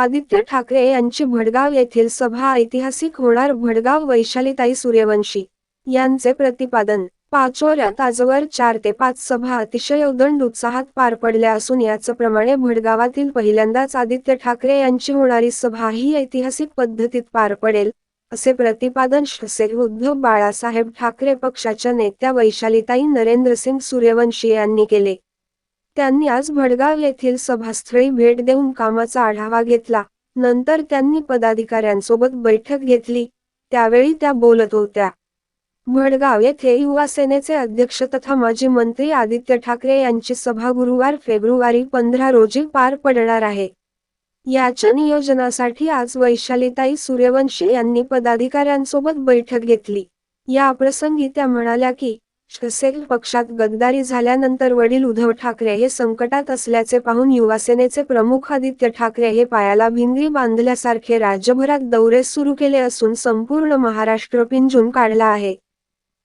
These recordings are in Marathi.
आदित्य ठाकरे यांची भडगाव येथील सभा ऐतिहासिक होणार भडगाव वैशालीताई सूर्यवंशी यांचे प्रतिपादन. पाचोऱ्यात आजवर चार ते पाच सभा अतिशय उदंड उत्साहात पार पडल्या असून याचप्रमाणे भडगावातील पहिल्यांदाच आदित्य ठाकरे यांची होणारी सभा ही ऐतिहासिक पद्धतीत पार पडेल असे प्रतिपादन श्री उद्धव बाळासाहेब ठाकरे पक्षाच्या नेत्या वैशालीताई नरेंद्रसिंग सूर्यवंशी यांनी केले. त्यांनी आज भडगाव येथील सभास्थळी भेट देऊन कामाचा आढावा घेतला. नंतर त्यांनी पदाधिकाऱ्यांसोबत बैठक घेतली. त्यावेळी त्या बोलत होत्या. भडगाव येथे युवा सेनेचे अध्यक्ष तथा माजी मंत्री आदित्य ठाकरे यांची सभा गुरुवार फेब्रुवारी पंधरा रोजी पार पडणार आहे. याच्या नियोजनासाठी आज वैशालीताई सूर्यवंशी यांनी पदाधिकाऱ्यांसोबत बैठक घेतली. या प्रसंगी त्या म्हणाल्या की शिवसेना पक्षात गद्दारी झाल्यानंतर वडील उद्धव ठाकरे हे संकटात असल्याचे पाहून युवासेनेचे प्रमुख आदित्य ठाकरे हे पायाला भिंगरी बांधल्यासारखे राज्यभरात दौरे सुरू केले असून संपूर्ण महाराष्ट्र पिंजून काढला आहे.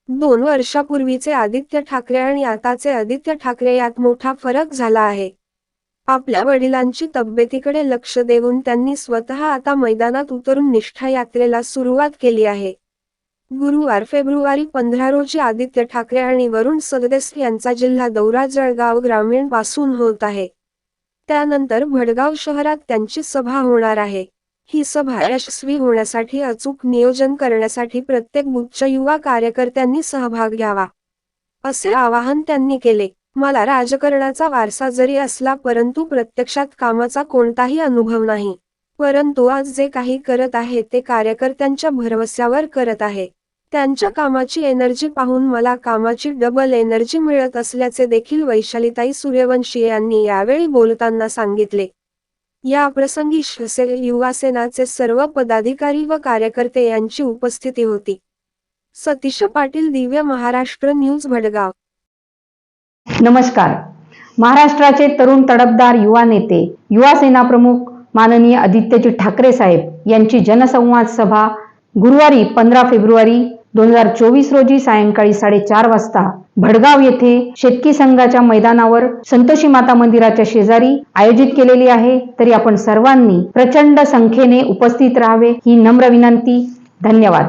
दोन वर्षापूर्वीचे आदित्य ठाकरे आणि आताचे आदित्य ठाकरे यात मोठा फरक झाला आहे. आपल्या वडिलांची तब्येतीकडे लक्ष देऊन त्यांनी स्वतः आता मैदानात उतरून निष्ठा यात्रेला सुरुवात केली आहे. गुरुवार फेब्रुवारी पंधरा रोजी आदित्य ठाकरे आणि वरुण सददेस यांचा जिल्हा दौरा जळगाव ग्रामीणपासून होत आहे. त्यानंतर भडगाव शहरात त्यांची सभा होणार आहे. ही सभा यशस्वी होण्यासाठी अचूक नियोजन करण्यासाठी प्रत्येक उच्च युवा कार्यकर्त्यांनी सहभाग घ्यावा. असे आवाहन त्यांनी केले. मला राजकारणाचा वारसा जरी असला परंतु प्रत्यक्षात कामाचा कोणताही अनुभव नाही. परंतु आज जे काही करत आहे ते कार्यकर्त्यांच्या भरवस्यावर करत आहे. त्यांच्या कामाची एनर्जी पाहून मला कामाची डबल एनर्जी मिळत असल्याचे देखील वैशालीताई सूर्यवंशी यांनी यावेळी बोलताना सांगितले. या प्रसंगी शिवसेना युवासेनाचे सर्व पदाधिकारी व कार्यकर्ते यांची उपस्थिती होती. सतीश पाटील दिव्य महाराष्ट्र न्यूज भडगाव. नमस्कार. महाराष्ट्राचे तरुण तडफदार युवा नेते युवा सेना प्रमुख माननीय आदित्यजी ठाकरे साहेब यांची जनसंवाद सभा गुरुवारी पंधरा फेब्रुवारी दोन हजार चोवीस रोजी सायंकाळी साडेचार वाजता भडगाव येथे शेतकी संघाच्या मैदानावर संतोषी माता मंदिराच्या शेजारी आयोजित केलेली आहे. तरी आपण सर्वांनी प्रचंड संख्येने उपस्थित राहावे ही नम्र विनंती. धन्यवाद.